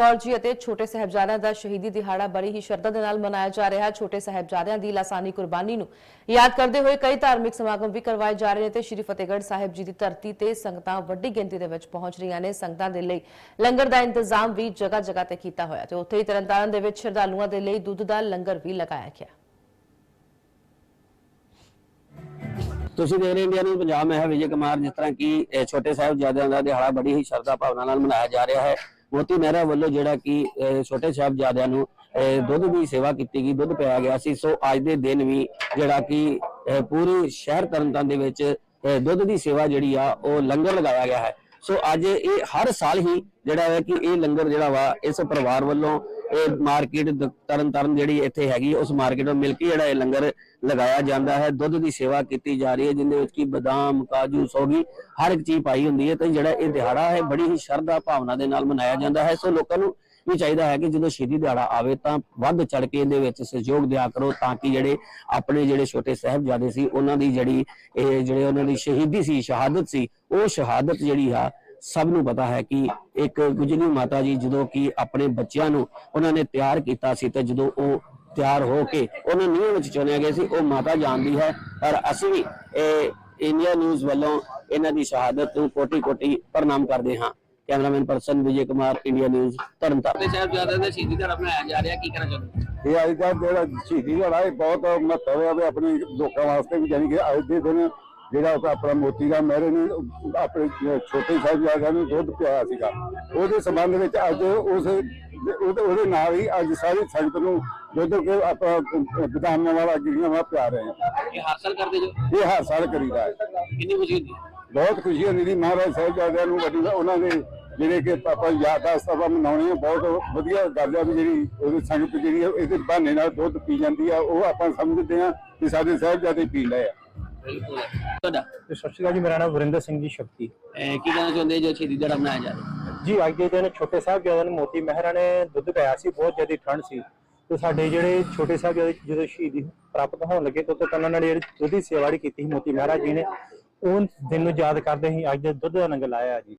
ਕੌਰ ਜੀ ਅਤੇ ਛੋਟੇ ਸਾਹਿਬਜ਼ਾਦਿਆਂ ਦਾ ਸ਼ਹੀਦੀ ਦਿਹਾੜਾ ਬੜੀ ਹੀ ਸ਼ਰਧਾ ਦੇ ਨਾਲ ਮਨਾਇਆ ਜਾ ਰਿਹਾ ਹੈ। ਛੋਟੇ ਸਾਹਿਬਜ਼ਾਦਿਆਂ ਦੀ ਲਾਸਾਨੀ ਕੁਰਬਾਨੀ ਨੂੰ ਯਾਦ ਕਰਦੇ ਹੋਏ ਕਈ ਧਾਰਮਿਕ ਸਮਾਗਮ ਵੀ ਕਰਵਾਏ ਜਾ ਰਹੇ ਨੇ ਤੇ ਸ਼੍ਰੀ ਫਤਿਹਗੜ੍ਹ ਸਾਹਿਬ ਜੀ ਦੀ ਧਰਤੀ ਤੇ ਸੰਗਤਾਂ ਵੱਡੀ ਗਿਣਤੀ ਦੇ ਵਿੱਚ ਪਹੁੰਚ ਰਹੀਆਂ ਨੇ। ਸੰਗਤਾਂ ਦੇ ਲਈ ਲੰਗਰ ਦਾ ਇੰਤਜ਼ਾਮ ਵੀ ਜਗ੍ਹਾ ਜਗ੍ਹਾ ਤੇ ਕੀਤਾ ਹੋਇਆ ਤੇ ਉੱਥੇ ਹੀ ਤਰਨਤਾਰਨ ਦੇ ਵਿੱਚ ਸ਼ਰਧਾਲੂਆਂ ਦੇ ਲਈ ਦੁੱਧ ਦਾ ਲੰਗਰ ਵੀ ਲਗਾਇਆ ਗਿਆ। ਤੁਸੀਂ ਦੇਖ ਰਹੇ ਇੰਡੀਆ ਨੂੰ ਪੰਜਾਬ। ਮੈਂ ਹਾਂ ਵਿਜੇ ਕੁਮਾਰ। ਜਿਸ ਤਰ੍ਹਾਂ ਕਿ, ਇਹ ਛੋਟੇ ਸਾਹਿਬਜ਼ਾਦਿਆਂ ਦਾ ਦਿਹਾੜਾ ਬੜੀ ਹੀ ਸ਼ਰਧਾ ਭਾਵਨਾ ਨਾਲ ਮਨਾਇਆ ਜਾ ਰਿਹਾ ਹੈ। ਮੋਤੀ ਮਹਿਰਾ ਵੱਲੋਂ ਜਿਹੜਾ ਕਿ ਛੋਟੇ ਸਾਹਿਬਜ਼ਾਦਿਆਂ ਨੂੰ ਇਹ ਦੁੱਧ ਦੀ ਸੇਵਾ ਕੀਤੀ ਗਈ, ਦੁੱਧ ਪਿਆ ਗਿਆ ਸੀ। ਸੋ ਅੱਜ ਦੇ ਦਿਨ ਵੀ ਜਿਹੜਾ ਕਿ ਪੂਰੇ ਸ਼ਹਿਰ ਤਰਨਤਾਰਨ ਦੇ ਵਿੱਚ ਦੁੱਧ ਦੀ ਸੇਵਾ ਜਿਹੜੀ ਆ, ਉਹ ਲੰਗਰ ਲਗਾਇਆ ਗਿਆ ਹੈ। ਸੋ ਅੱਜ ਇਹ ਹਰ ਸਾਲ ਹੀ ਜਿਹੜਾ ਹੈ ਕਿ ਇਹ ਲੰਗਰ ਜਿਹੜਾ ਵਾ, ਇਸ ਪਰਿਵਾਰ ਵੱਲੋਂ ਇਹ ਮਾਰਕੀਟ ਤਰਨ ਤਾਰਨ ਜਿਹੜੀ ਇੱਥੇ ਹੈਗੀ, ਉਸ ਮਾਰਕੀਟ ਨੂੰ ਮਿਲ ਕੇ ਜਿਹੜਾ ਇਹ ਲੰਗਰ ਲਗਾਇਆ ਜਾਂਦਾ ਹੈ। ਦੁੱਧ ਦੀ ਸੇਵਾ ਕੀਤੀ ਜਾ ਰਹੀ ਹੈ, ਜਿੰਦੇ ਵਿੱਚ ਕੀ ਬਦਾਮ, ਕਾਜੂ, ਸੋਗੀ, ਹਰ ਇੱਕ ਚੀਜ਼ ਪਾਈ ਹੁੰਦੀ ਹੈ ਤੇ ਜਿਹੜਾ ਇਹ ਦਿਹਾੜਾ ਹੈ, ਬੜੀ ਹੀ ਸ਼ਰਧਾ ਭਾਵਨਾ ਦੇ ਨਾਲ ਮਨਾਇਆ ਜਾਂਦਾ ਹੈ। ਸੋ ਲੋਕਾਂ ਨੂੰ ਵੀ ਚਾਹੀਦਾ ਹੈ ਕਿ ਜਦੋਂ ਸ਼ਹੀਦੀ ਦਿਹਾੜਾ ਆਵੇ ਤਾਂ ਵੱਧ ਚੜ ਕੇ ਇਹਦੇ ਵਿੱਚ ਸਹਿਯੋਗ ਦਿਆ ਕਰੋ ਤਾਂ ਕਿ ਜਿਹੜੇ ਆਪਣੇ ਜਿਹੜੇ ਛੋਟੇ ਸਾਹਿਬਜ਼ਾਦੇ ਸੀ, ਉਹਨਾਂ ਦੀ ਜਿਹੜੀ ਇਹ ਜਿਹੜੇ ਉਹਨਾਂ ਦੀ ਸ਼ਹੀਦੀ ਸੀ, ਸ਼ਹਾਦਤ ਸੀ, ਉਹ ਸ਼ਹਾਦਤ ਜਿਹੜੀ ਆ, ਸਭ ਨੂੰ ਪਤਾ ਹੈ ਕਿ ਇੱਕ ਗੁਜਰੀ ਮਾਤਾ ਜੀ ਜਦੋਂ ਕਿ ਆਪਣੇ ਬੱਚਿਆਂ ਨੂੰ ਉਹਨਾਂ ਨੇ ਤਿਆਰ ਕੀਤਾ ਸੀ ਤੇ ਜਦੋਂ ਉਹ ਤਿਆਰ ਹੋ ਕੇ ਉਹਨਾਂ ਨੀਂਹ ਵਿੱਚ ਚੁਣਿਆ ਗਿਆ ਸੀ, ਉਹ ਮਾਤਾ ਜਾਣਦੀ ਹੈ। ਪਰ ਅਸੀਂ ਵੀ ਇਹ ਇੰਡੀਆ ਨਿਊਜ਼ ਵੱਲੋਂ ਇਹਨਾਂ ਦੀ ਸ਼ਹਾਦਤ ਨੂੰ ਕੋਟੀ ਕੋਟੀ ਪ੍ਰਣਾਮ ਕਰਦੇ ਹਾਂ। Cameraman person Vijay Kumar India news Tarn Taran ਸਾਹਿਬਜ਼ਾਦੇ ਦਾ ਸ਼ਹੀਦੀ ਦਿਹਾੜਾ ਮਨਾਇਆ ਜਾ ਰਿਹਾ ਕੀ ਕਹਿਣਾ ਚਾਹੁੰਦੇ ਇਹ ਅੱਜ ਦਾ ਜਿਹੜਾ ਸ਼ਹੀਦੀ ਦਿਹਾੜਾ ਇਹ ਬਹੁਤ ਮਹੱਤਵ ਹੈ ਵੀ ਆਪਣੇ ਲੋਕਾਂ ਵਾਸਤੇ ਵੀ ਜਾਨੀ ਕਿ ਅੱਜ ਦੇ ਦਿਨ ਜਿਹੜਾ ਉਹ ਆਪਣਾ ਮੋਤੀ ਦਾ ਮਹਿਰੇ ਨੇ ਆਪਣੇ ਛੋਟੇ ਸਾਹਿਬਜ਼ਾਦਿਆਂ ਨੂੰ ਦੁੱਧ ਪਿਆਇਆ ਸੀਗਾ। ਉਹਦੇ ਸੰਬੰਧ ਵਿੱਚ ਅੱਜ ਉਸ ਉਹਦੇ ਨਾਲ ਹੀ ਅੱਜ ਸਾਰੀ ਸੰਗਤ ਨੂੰ ਦੁੱਧ ਕੇ ਆਪਾਂ ਵਿਧਾਨਾਂ ਵਾਲਾ ਗਿਰੀਆਂ ਵਾਲਾ ਪਿਆ ਰਹੇ ਹਾਂ। ਇਹ ਹਰ ਸਾਲ ਕਰਦੇ ਜੋ? ਇਹ ਹਰ ਸਾਲ ਕਰੀਦਾ ਹੈ। ਕਿੰਨੀ ਖੁਸ਼ੀ ਹੁੰਦੀ ਹੈ? ਬਹੁਤ ਖੁਸ਼ੀ ਹੁੰਦੀ ਦੀ ਮਹਾਰਾਜ ਸਾਹਿਬਜ਼ਾਦਿਆਂ ਨੂੰ ਵੱਡੀ ਉਹਨਾਂ ਦੇ ਜਿਹੜੇ ਕਿ ਆਪਾਂ ਯਾਦਾਂ ਸਭਾ ਮਨਾਉਣੀ ਬਹੁਤ ਵਧੀਆ ਗੱਲ ਆ ਵੀ ਜਿਹੜੀ ਉਹਦੀ ਸੰਗਤ ਜਿਹੜੀ ਇਹਦੇ ਬਹਾਨੇ ਨਾਲ ਦੁੱਧ ਪੀ ਜਾਂਦੀ ਆ ਉਹ ਆਪਾਂ ਸਮਝਦੇ ਆ ਕਿ ਸਾਡੇ ਸਾਹਿਬਜ਼ਾਦੇ ਪੀ ਲਏ ਆ। ਬਿਲਕੁਲ। ਤੁਹਾਡਾ? ਸਤਿ ਸ਼੍ਰੀ ਅਕਾਲ ਜੀ ਮੇਰਾ ਨਾਮ ਵਰਿੰਦਰ ਸਿੰਘ ਜੀ ਸ਼ਕਤੀ। ਇਹ ਕੀ ਕਹਿਣਾ ਚਾਹੁੰਦੇ ਜੋ ਸ਼ਹੀਦੀ ਦਿਹਾੜਾ ਮਨਾਇਆ ਜਾ ਰਿਹਾ? ਜੀ ਅੱਜ ਦੇ ਦਿਨ ਛੋਟੇ ਸਾਹਿਬ ਨੂੰ ਮੋਤੀ ਮਹਿਰਾ ਨੇ ਦੁੱਧ ਪਿਆਇਆ ਸੀ ਬਹੁਤ ਜ਼ਿਆਦਾ ਠੰਡ ਸੀ। ਤੇ ਸਾਡੇ ਜਿਹੜੇ ਛੋਟੇ ਸਾਹਿਬ ਜਦੋਂ ਸ਼ਹੀਦੀ ਪ੍ਰਾਪਤ ਹੋਣ ਲੱਗੇ ਤਾਂ ਉਹਨਾਂ ਨੇ ਜਿਹੜੀ ਦੁੱਧ ਦੀ ਸੇਵਾ ਜਿਹੜੀ ਕੀਤੀ ਸੀ ਮੋਤੀ ਮਹਿਰਾ ਜੀ ਨੇ ਉਹ ਦਿਨ ਨੂੰ ਯਾਦ ਕਰਦੇ ਹੀ ਅੱਜ ਦੇ ਦੁੱਧ ਦਾ ਲੰਗਰ ਲਾਇਆ ਜੀ।